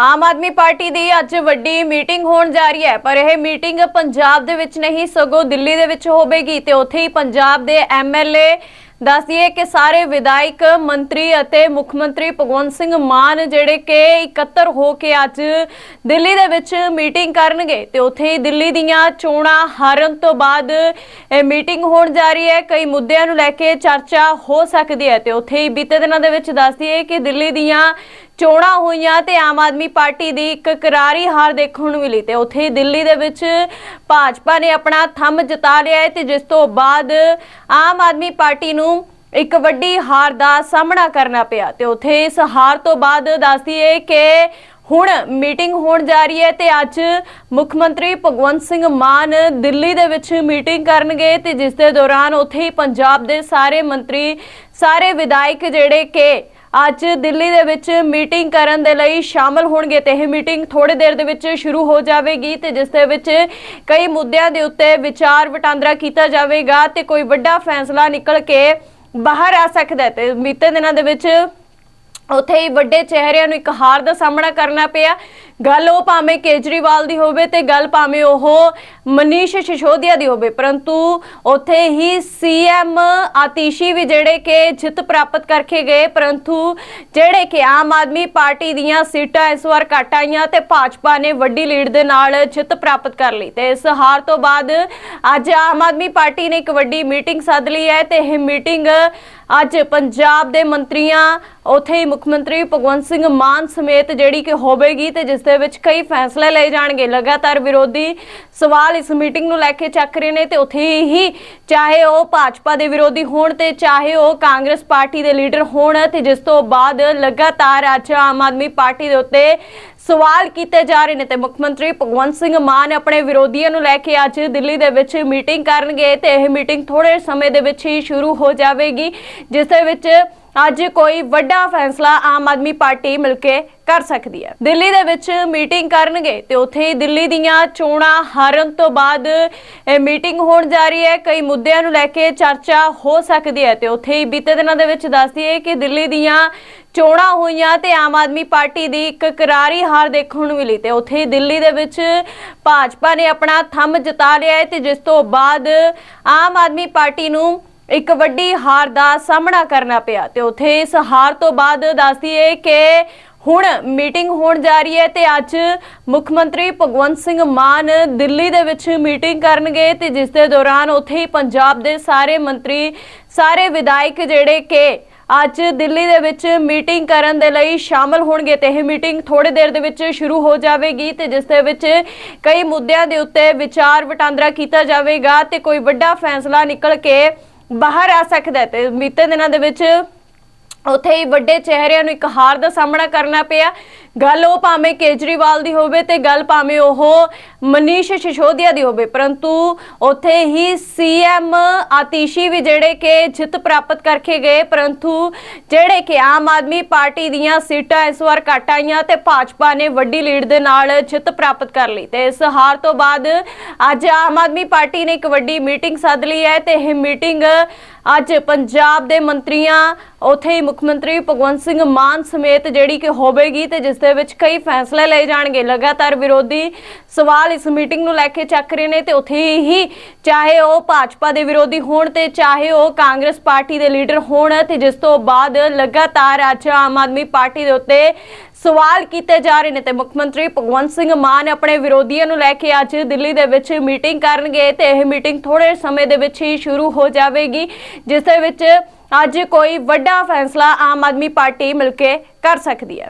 Aam Aadmi party ਦੀ ਅੱਜ ਵੱਡੀ meeting ਹੋਣ ਜਾ ਰਹੀ ਹੈ, ਪਰ ਇਹ ਮੀਟਿੰਗ ਪੰਜਾਬ ਦੇ ਵਿੱਚ ਨਹੀਂ, ਸਗੋਂ ਦਿੱਲੀ ਦੇ ਵਿੱਚ ਹੋਵੇਗੀ ਤੇ ਉੱਥੇ ਹੀ ਪੰਜਾਬ ਦੇ ਐਮਐਲਏ ਦੱਸ ਦਈਏ ਕਿ ਸਾਰੇ ਵਿਧਾਇਕ, ਮੰਤਰੀ ਅਤੇ ਮੁੱਖ ਮੰਤਰੀ ਭਗਵੰਤ ਸਿੰਘ ਮਾਨ ਜਿਹੜੇ ਕਿ ਇਕੱਤਰ ਹੋ ਕੇ ਅੱਜ ਦਿੱਲੀ ਦੇ ਵਿੱਚ ਮੀਟਿੰਗ ਕਰਨਗੇ ਤੇ ਉੱਥੇ ਹੀ ਦਿੱਲੀ ਦੀਆਂ ਚੋਣਾਂ ਹਾਰਨ ਤੋਂ ਬਾਅਦ ਇਹ ਮੀਟਿੰਗ ਹੋਣ ਜਾ ਰਹੀ ਹੈ। ਕਈ ਮੁੱਦਿਆਂ ਨੂੰ ਲੈ ਕੇ ਚਰਚਾ ਹੋ ਸਕਦੀ ਹੈ ਤੇ ਉੱਥੇ ਹੀ ਬੀਤੇ ਦਿਨਾਂ ਦੇ ਵਿੱਚ ਦੱਸਦੀਏ ਕਿ ਦਿੱਲੀ ਦੀਆਂ ਚੋਣਾਂ ਹੋਈਆਂ ਤੇ ਆਮ ਆਦਮੀ ਪਾਰਟੀ ਦੀ ਇੱਕ ਕਰਾਰੀ ਹਾਰ ਦੇਖਣ ਨੂੰ ਮਿਲੀ ਤੇ ਉੱਥੇ ਹੀ ਦਿੱਲੀ ਦੇ ਵਿੱਚ ਭਾਜਪਾ ਨੇ ਆਪਣਾ ਥੰਮ ਜਤਾ ਲਿਆ ਹੈ ਤੇ ਜਿਸ ਤੋਂ ਬਾਅਦ ਆਮ ਆਦਮੀ ਪਾਰਟੀ ਨੂੰ ਇੱਕ ਵੱਡੀ ਹਾਰ ਦਾ ਸਾਹਮਣਾ ਕਰਨਾ ਪਿਆ ਤੇ ਉੱਥੇ ਇਸ ਹਾਰ ਤੋਂ ਬਾਅਦ ਦੱਸਦੀ ਹੈ ਕਿ ਹੁਣ ਮੀਟਿੰਗ ਹੋਣ ਜਾ ਰਹੀ ਹੈ ਤੇ ਅੱਜ ਮੁੱਖ ਮੰਤਰੀ ਭਗਵੰਤ ਸਿੰਘ ਮਾਨ ਦਿੱਲੀ ਦੇ ਵਿੱਚ ਮੀਟਿੰਗ ਕਰਨਗੇ ਤੇ ਜਿਸ ਦੇ ਦੌਰਾਨ ਉੱਥੇ ਹੀ ਪੰਜਾਬ ਦੇ ਸਾਰੇ ਮੰਤਰੀ, ਸਾਰੇ ਵਿਧਾਇਕ ਜਿਹੜੇ ਕਿ ਅੱਜ ਦਿੱਲੀ ਦੇ ਵਿੱਚ ਮੀਟਿੰਗ ਕਰਨ ਦੇ ਲਈ ਸ਼ਾਮਲ ਹੋਣਗੇ ਤੇ ਇਹ ਮੀਟਿੰਗ ਥੋੜੇ ਦੇਰ ਦੇ ਵਿੱਚ ਸ਼ੁਰੂ ਹੋ ਜਾਵੇਗੀ ਤੇ ਜਿਸ ਦੇ ਵਿੱਚ ਕਈ ਮੁੱਦਿਆਂ ਦੇ ਉੱਤੇ ਵਿਚਾਰ ਵਟਾਂਦਰਾ ਕੀਤਾ ਜਾਵੇਗਾ ਤੇ ਕੋਈ ਵੱਡਾ ਫੈਸਲਾ ਨਿਕਲ ਕੇ ਬਾਹਰ ਆ ਸਕਦਾ ਹੈ ਤੇ ਬੀਤੇ ਦਿਨਾਂ ਦੇ ਵਿੱਚ ਉੱਥੇ ਹੀ ਵੱਡੇ ਚਿਹਰਿਆਂ ਨੂੰ ਇੱਕ ਹਾਰ ਦਾ ਸਾਹਮਣਾ ਕਰਨਾ ਪਿਆ। ਗੱਲ ਉਹ ਭਾਵੇਂ ਕੇਜਰੀਵਾਲ ਦੀ ਹੋਵੇ ਤੇ ਗੱਲ ਭਾਵੇਂ ਉਹ ਮਨੀਸ਼ ਸਿਸੋਦੀਆ ਦੀ ਹੋਵੇ, ਪਰੰਤੂ ਉੱਥੇ ਹੀ ਸੀਐਮ ਆਤੀਸ਼ੀ ਵੀ ਜਿਹੜੇ ਕਿ ਜਿੱਤ ਪ੍ਰਾਪਤ ਕਰਕੇ ਗਏ, ਪਰੰਤੂ ਜਿਹੜੇ ਕਿ ਆਮ ਆਦਮੀ ਪਾਰਟੀ ਦੀਆਂ ਸੀਟਾਂ ਇਸ ਵਾਰ ਘੱਟ ਆਈਆਂ ਤੇ ਭਾਜਪਾ ਨੇ ਵੱਡੀ ਲੀਡ ਦੇ ਨਾਲ ਜਿੱਤ ਪ੍ਰਾਪਤ ਕਰ ਲਈ ਤੇ ਇਸ ਹਾਰ ਤੋਂ ਬਾਅਦ ਅੱਜ ਆਮ ਆਦਮੀ ਪਾਰਟੀ ਨੇ ਇੱਕ ਵੱਡੀ ਮੀਟਿੰਗ ਸੱਦ ਲਈ ਹੈ ਤੇ ਇਹ ਮੀਟਿੰਗ ਅੱਜ ਪੰਜਾਬ ਦੇ ਮੰਤਰੀਆਂ, ਉਥੇ ਹੀ ਮੁੱਖ ਮੰਤਰੀ ਭਗਵੰਤ ਸਿੰਘ ਮਾਨ ਸਮੇਤ ਜਿਹੜੀ ਕਿ ਹੋਵੇਗੀ ਤੇ ਜਿਸ ਦੇ ਵਿੱਚ ਕਈ ਫੈਸਲੇ ਲਏ ਜਾਣਗੇ। ਲਗਾਤਾਰ ਵਿਰੋਧੀ ਸਵਾਲ ਇਸ ਮੀਟਿੰਗ ਨੂੰ ਲੈ ਕੇ ਚੱਕ ਰਹੇ ਨੇ ਤੇ ਉਥੇ ਹੀ ਚਾਹੇ ਉਹ ਭਾਜਪਾ ਦੇ ਵਿਰੋਧੀ ਹੋਣ ਤੇ ਚਾਹੇ ਉਹ ਕਾਂਗਰਸ ਪਾਰਟੀ ਦੇ ਲੀਡਰ ਹੋਣ ਤੇ ਜਿਸ ਤੋਂ ਬਾਅਦ ਲਗਾਤਾਰ ਅੱਜ ਆਮ ਆਦਮੀ ਪਾਰਟੀ ਦੇ ਉੱਤੇ ਸਵਾਲ ਕੀਤੇ ਜਾ ਰਹੇ ਨੇ ਤੇ ਮੁੱਖ ਮੰਤਰੀ ਭਗਵੰਤ ਸਿੰਘ ਮਾਨ ਆਪਣੇ ਵਿਰੋਧੀਆਂ ਨੂੰ ਲੈ ਕੇ ਅੱਜ ਦਿੱਲੀ ਦੇ ਵਿੱਚ ਮੀਟਿੰਗ ਕਰਨਗੇ ਤੇ ਇਹ ਮੀਟਿੰਗ ਥੋੜੇ ਸਮੇਂ ਦੇ ਵਿੱਚ ਹੀ ਸ਼ੁਰੂ ਹੋ ਜਾਵੇਗੀ, ਜਿਸ ਦੇ ਵਿੱਚ ਅੱਜ ਕੋਈ ਵੱਡਾ ਫੈਸਲਾ ਆਮ ਆਦਮੀ ਪਾਰਟੀ ਮਿਲ ਕੇ ਕਰ ਸਕਦੀ ਹੈ। ਦਿੱਲੀ ਦੇ ਵਿੱਚ ਮੀਟਿੰਗ ਕਰਨਗੇ ਤੇ ਉੱਥੇ ਹੀ ਦਿੱਲੀ ਦੀਆਂ ਚੋਣਾਂ ਹਾਰਨ ਤੋਂ ਬਾਅਦ ਇਹ ਮੀਟਿੰਗ ਹੋਣ ਜਾ ਰਹੀ ਹੈ। ਕਈ ਮੁੱਦਿਆਂ ਨੂੰ ਲੈ ਕੇ ਚਰਚਾ ਹੋ ਸਕਦੀ ਹੈ ਤੇ ਉੱਥੇ ਹੀ ਬੀਤੇ ਦਿਨਾਂ ਦੇ ਵਿੱਚ ਦੱਸਦੀ ਹੈ ਕਿ ਦਿੱਲੀ ਦੀਆਂ ਚੋਣਾਂ ਹੋਈਆਂ ਤੇ ਆਮ ਆਦਮੀ ਪਾਰਟੀ ਦੀ ਇੱਕ ਕਰਾਰੀ ਹਾਰ ਦੇਖਣ ਨੂੰ ਮਿਲੀ ਤੇ ਉੱਥੇ ਹੀ ਦਿੱਲੀ ਦੇ ਵਿੱਚ ਭਾਜਪਾ ਨੇ ਆਪਣਾ ਥੰਮ ਜਤਾ ਲਿਆ ਹੈ ਤੇ ਜਿਸ ਤੋਂ ਬਾਅਦ ਆਮ ਆਦਮੀ ਪਾਰਟੀ ਨੂੰ ਇੱਕ ਵੱਡੀ ਹਾਰ ਦਾ ਸਾਹਮਣਾ ਕਰਨਾ ਪਿਆ ਤੇ ਉੱਥੇ ਇਸ ਹਾਰ ਤੋਂ ਬਾਅਦ ਦੱਸਦੀ ਹੈ ਕਿ ਹੁਣ ਮੀਟਿੰਗ ਹੋਣ ਜਾ ਰਹੀ ਹੈ ਤੇ ਅੱਜ ਮੁੱਖ ਮੰਤਰੀ ਭਗਵੰਤ ਸਿੰਘ ਮਾਨ ਦਿੱਲੀ ਦੇ ਵਿੱਚ ਮੀਟਿੰਗ ਕਰਨਗੇ ਤੇ ਜਿਸ ਦੇ ਦੌਰਾਨ ਉੱਥੇ ਹੀ ਪੰਜਾਬ ਦੇ ਸਾਰੇ ਮੰਤਰੀ, ਸਾਰੇ ਵਿਧਾਇਕ ਜਿਹੜੇ ਕਿ ਅੱਜ ਦਿੱਲੀ ਦੇ ਵਿੱਚ ਮੀਟਿੰਗ ਕਰਨ ਦੇ ਲਈ ਸ਼ਾਮਲ ਹੋਣਗੇ ਤੇ ਇਹ ਮੀਟਿੰਗ ਥੋੜੇ ਦੇਰ ਦੇ ਵਿੱਚ ਸ਼ੁਰੂ ਹੋ ਜਾਵੇਗੀ ਤੇ ਜਿਸ ਦੇ ਵਿੱਚ ਕਈ ਮੁੱਦਿਆਂ ਦੇ ਉੱਤੇ ਵਿਚਾਰ ਵਟਾਂਦਰਾ ਕੀਤਾ ਜਾਵੇਗਾ ਤੇ ਕੋਈ ਵੱਡਾ ਫੈਸਲਾ ਨਿਕਲ ਕੇ ਬਾਹਰ ਆ ਸਕਦਾ ਤੇ ਬੀਤੇ ਦਿਨਾਂ ਦੇ ਵਿੱਚ ਉੱਥੇ ਹੀ ਵੱਡੇ ਚਿਹਰਿਆਂ ਨੂੰ ਇੱਕ ਹਾਰ ਦਾ ਸਾਹਮਣਾ ਕਰਨਾ ਪਿਆ। ਗੱਲ ਉਹ ਭਾਵੇਂ ਕੇਜਰੀਵਾਲ ਦੀ ਹੋਵੇ ਤੇ ਗੱਲ ਭਾਵੇਂ ਉਹ ਮਨੀਸ਼ ਸਿਸੋਦੀਆ ਦੀ ਹੋਵੇ, ਪਰੰਤੂ ਉੱਥੇ ਹੀ ਸੀਐਮ ਆਤੀਸ਼ੀ ਵੀ ਜਿਹੜੇ ਕਿ ਜਿੱਤ ਪ੍ਰਾਪਤ ਕਰਕੇ ਗਏ, ਪਰੰਤੂ ਜਿਹੜੇ ਕਿ ਆਮ ਆਦਮੀ ਪਾਰਟੀ ਦੀਆਂ ਸੀਟਾਂ ਇਸ ਵਾਰ ਘੱਟ ਆਈਆਂ ਤੇ ਭਾਜਪਾ ਨੇ ਵੱਡੀ ਲੀਡ ਦੇ ਨਾਲ ਜਿੱਤ ਪ੍ਰਾਪਤ ਕਰ ਲਈ। ਤੇ ਇਸ ਹਾਰ ਤੋਂ ਬਾਅਦ ਅੱਜ ਆਮ ਆਦਮੀ ਪਾਰਟੀ ਨੇ ਇੱਕ ਵੱਡੀ ਮੀਟਿੰਗ ਸੱਦ ਲਈ ਹੈ ਤੇ ਇਹ ਮੀਟਿੰਗ ਅੱਜ ਪੰਜਾਬ ਦੇ ਮੰਤਰੀਆਂ, ਉਥੇ ਹੀ ਮੁੱਖ ਮੰਤਰੀ ਭਗਵੰਤ ਸਿੰਘ ਮਾਨ ਸਮੇਤ ਜਿਹੜੀ ਕਿ ਹੋਵੇਗੀ ਤੇ ਜਿਸ ਦੇ ਵਿੱਚ ਕਈ ਫੈਸਲੇ ਲਏ ਜਾਣਗੇ। ਲਗਾਤਾਰ ਵਿਰੋਧੀ ਸਵਾਲ ਇਸ ਮੀਟਿੰਗ ਨੂੰ ਲੈ ਕੇ ਚੱਕ ਰਹੇ ਨੇ ਤੇ ਉੱਥੇ ਹੀ ਚਾਹੇ ਉਹ ਭਾਜਪਾ ਦੇ ਵਿਰੋਧੀ ਹੋਣ ਤੇ ਚਾਹੇ ਉਹ ਕਾਂਗਰਸ ਪਾਰਟੀ ਦੇ ਲੀਡਰ ਹੋਣ ਤੇ ਜਿਸ ਤੋਂ ਬਾਅਦ ਲਗਾਤਾਰ ਅੱਜ ਆਮ ਆਦਮੀ ਪਾਰਟੀ ਦੇ ਉੱਤੇ ਸਵਾਲ ਕੀਤੇ ਜਾ ਰਹੇ ਨੇ ਤੇ ਮੁੱਖ ਮੰਤਰੀ ਭਗਵੰਤ ਸਿੰਘ ਮਾਨ ਆਪਣੇ ਵਿਰੋਧੀਆਂ ਨੂੰ ਲੈ ਕੇ ਅੱਜ ਦਿੱਲੀ ਦੇ ਵਿੱਚ ਮੀਟਿੰਗ ਕਰਨਗੇ ਤੇ ਇਹ ਮੀਟਿੰਗ ਥੋੜੇ ਸਮੇਂ ਦੇ ਵਿੱਚ ਹੀ ਸ਼ੁਰੂ ਹੋ ਜਾਵੇਗੀ, ਜਿਸ ਦੇ ਵਿੱਚ ਅੱਜ ਕੋਈ ਵੱਡਾ ਫੈਸਲਾ ਆਮ ਆਦਮੀ ਪਾਰਟੀ ਮਿਲ ਕੇ ਕਰ ਸਕਦੀ ਹੈ।